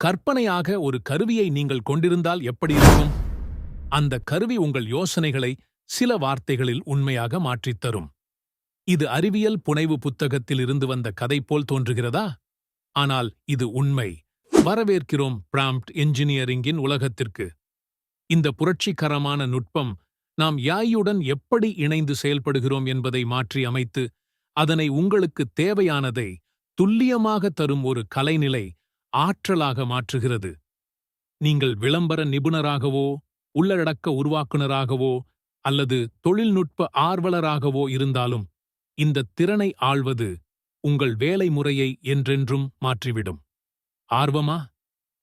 கற்பனையாக ஒரு கருவியை நீங்கள் கொண்டிருந்தால் எப்படி இருக்கும்? அந்த கருவி உங்கள் யோசனைகளை சில வார்த்தைகளில் உண்மையாக மாற்றித் தரும் இது அறிவியல் புனைவு புத்தகத்தில் இருந்து வந்த கதை போல் தோன்றுகிறதா? ஆனால் இது உண்மை. வரவேற்கிறோம் பிராம்ப்ட் என்ஜினியரிங்கின் உலகத்திற்கு. இந்த புரட்சிகரமான நுட்பம் நாம் யாயுடன் எப்படி இணைந்து செயல்படுகிறோம் என்பதை மாற்றி அமைத்து அதனை உங்களுக்கு தேவையானதை துல்லியமாக தரும் ஒரு கலைநிலை ஆற்றலாக மாற்றுகிறது. நீங்கள் விளம்பர நிபுணராகவோ உள்ளடக்க உருவாக்குனராகவோ அல்லது தொழில்நுட்ப ஆர்வலராகவோ இருந்தாலும் இந்த திறனை ஆள்வது உங்கள் வேலை முறையை என்றென்றும் மாற்றிவிடும். ஆர்வமா?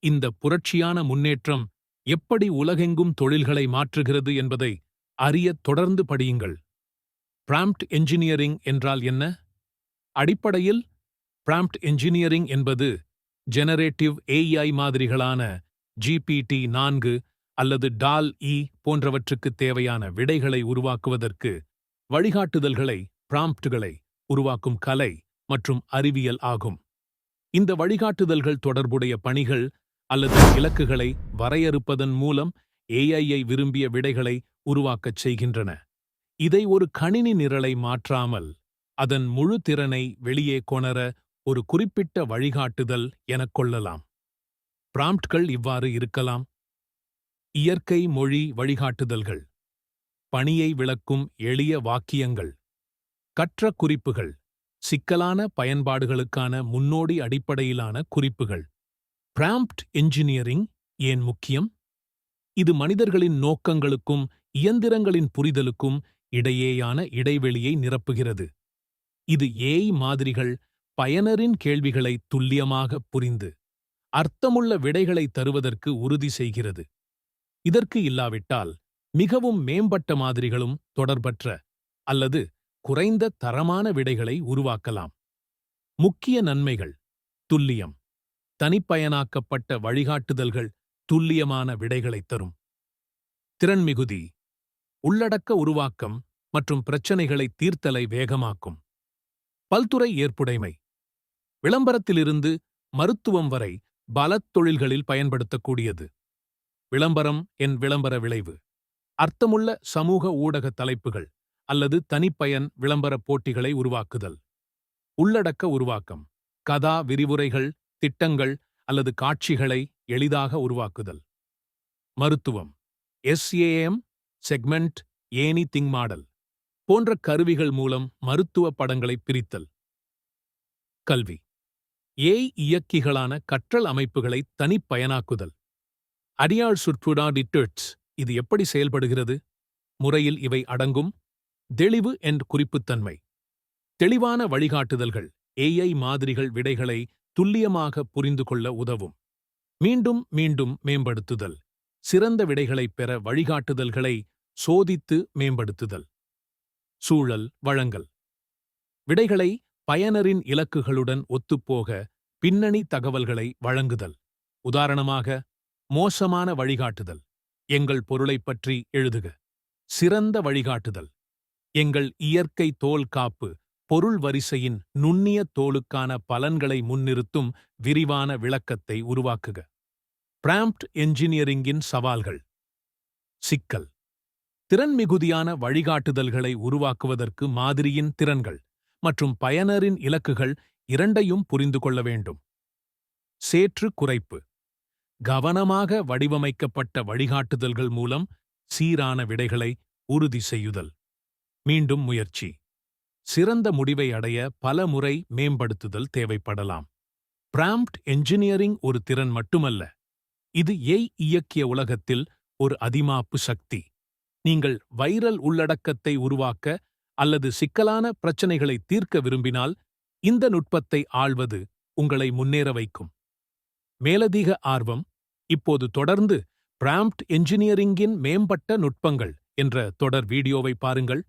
இந்த புரட்சியான முன்னேற்றம் எப்படி உலகெங்கும் தொழில்களை மாற்றுகிறது என்பதை அறியத் தொடர்ந்து படியுங்கள். பிராம்ப்ட் என்ஜினியரிங் என்றால் என்ன? அடிப்படையில் பிராம்ப்ட் என்ஜினியரிங் என்பது ஜெனரேட்டிவ் ஏஐ மாதிரிகளான ஜிபிடி நான்கு அல்லது டால் இ போன்றவற்றுக்கு தேவையான விடைகளை உருவாக்குவதற்கு வழிகாட்டுதல்களை பிராம்ப்டுகளை உருவாக்கும் கலை மற்றும் அறிவியல் ஆகும். இந்த வழிகாட்டுதல்கள் தொடர்புடைய பணிகள் அல்லது இலக்குகளை வரையறுப்பதன் மூலம் ஏஐயை விரும்பிய விடைகளை உருவாக்கச் செய்கின்றன. இதை ஒரு கணினி நிரலை மாற்றாமல் அதன் முழு திறனை வெளியே கொணர ஒரு குறிப்பிட்ட வழிகாட்டுதல் எனக் கொள்ளலாம். பிராம்ப்ட்கள் இவ்வாறு இருக்கலாம். இயற்கை மொழி வழிகாட்டுதல்கள். பணியை விளக்கும் எளிய வாக்கியங்கள். கற்ற குறிப்புகள். சிக்கலான பயன்பாடுகளுக்கான முன்னோடி அடிப்படையிலான குறிப்புகள். பிராம்ப்ட் என்ஜினியரிங் ஏன் முக்கியம்? இது மனிதர்களின் நோக்கங்களுக்கும் இயந்திரங்களின் புரிதலுக்கும் இடையேயான இடைவெளியை நிரப்புகிறது. இது ஏய் மாதிரிகள் பயனரின் கேள்விகளை துல்லியமாக புரிந்து அர்த்தமுள்ள விடைகளை தருவதற்கு உறுதி செய்கிறது. இதற்கு இல்லாவிட்டால் மிகவும் மேம்பட்ட மாதிரிகளும் தொடர்பற்ற அல்லது குறைந்த தரமான விடைகளை உருவாக்கலாம். முக்கிய நன்மைகள். துல்லியம். தனிப்பயனாக்கப்பட்ட வழிகாட்டுதல்கள் துல்லியமான விடைகளைத் தரும். திறன்மிகுதி உள்ளடக்க உருவாக்கம் மற்றும் பிரச்சனைகளை தீர்த்தலை வேகமாக்கும். பல்துறை ஏற்புடைமை. விளம்பரத்திலிருந்து மருத்துவம் வரை பலத் தொழில்களில் பயன்படுத்தக்கூடியது. விளம்பரம் என் விளம்பர விளைவு. அர்த்தமுள்ள சமூக ஊடக தலைப்புகள் அல்லது தனிப்பயன் விளம்பர போட்டிகளை உருவாக்குதல். உள்ளடக்க உருவாக்கம். கதா விரிவுரைகள் திட்டங்கள் அல்லது காட்சிகளை எளிதாக உருவாக்குதல். மருத்துவம். SAM segment anything model போன்ற கருவிகள் மூலம் மருத்துவ படங்களை பிரித்தல். கல்வி. ஏய் இயக்கிகளான கற்றல் அமைப்புகளை தனிப்பயனாக்குதல் அடியாள் சுற்றுடா டிட்டர்ட்ஸ் இது எப்படி செயல்படுகிறது? முறையில் இவை அடங்கும். தெளிவு என் குறிப்புத்தன்மை. தெளிவான வழிகாட்டுதல்கள் ஏஐ மாதிரிகள் விடைகளை துல்லியமாக புரிந்து கொள்ள உதவும். மீண்டும் மீண்டும் மேம்படுத்துதல். சிறந்த விடைகளைப் பெற வழிகாட்டுதல்களை சோதித்து மேம்படுத்துதல். சூழல் வழங்கல். விடைகளை பயனரின் இலக்குகளுடன் ஒத்துப்போக பின்னணி தகவல்களை வழங்குதல். உதாரணமாக மோசமான வழிகாட்டுதல். எங்கள் பொருளைப் பற்றி எழுதுக. சிறந்த வழிகாட்டுதல். எங்கள் இயற்கை தோல் காப்பு பொருள் வரிசையின் நுண்ணிய தோலுக்கான பலன்களை முன்னிறுத்தும் விரிவான விளக்கத்தை உருவாக்குக. பிராம்ப்ட் என்ஜினியரிங்கின் சவால்கள். சிக்கல். திறன் மிகுதியான வழிகாட்டுதல்களை உருவாக்குவதற்கு மாதிரியின் திறன்கள். மற்றும் பயனரின் இலக்குகள் இரண்டையும் புரிந்து கொள்ள வேண்டும். சேற்று குறைப்பு. கவனமாக வடிவமைக்கப்பட்ட வழிகாட்டுதல்கள் மூலம் சீரான விடைகளை உறுதி செய்யுதல். மீண்டும் முயற்சி. சிறந்த முடிவை அடைய பல முறை மேம்படுத்துதல் தேவைப்படலாம். பிராம்ப்ட் என்ஜினியரிங் ஒரு திறன் மட்டுமல்ல. இது ஏய் இயக்கிய உலகத்தில் ஒரு அதிமாப்பு சக்தி. நீங்கள் வைரல் உள்ளடக்கத்தை உருவாக்க அல்லது சிக்கலான பிரச்சனைகளை தீர்க்க விரும்பினால் இந்த நுட்பத்தை ஆள்வது உங்களை முன்னேற வைக்கும். மேலதிக ஆர்வம் இப்போது தொடர்ந்து பிராம்ப்ட் என்ஜினியரிங்கின் மேம்பட்ட நுட்பங்கள் என்ற தொடர் வீடியோவை பாருங்கள்.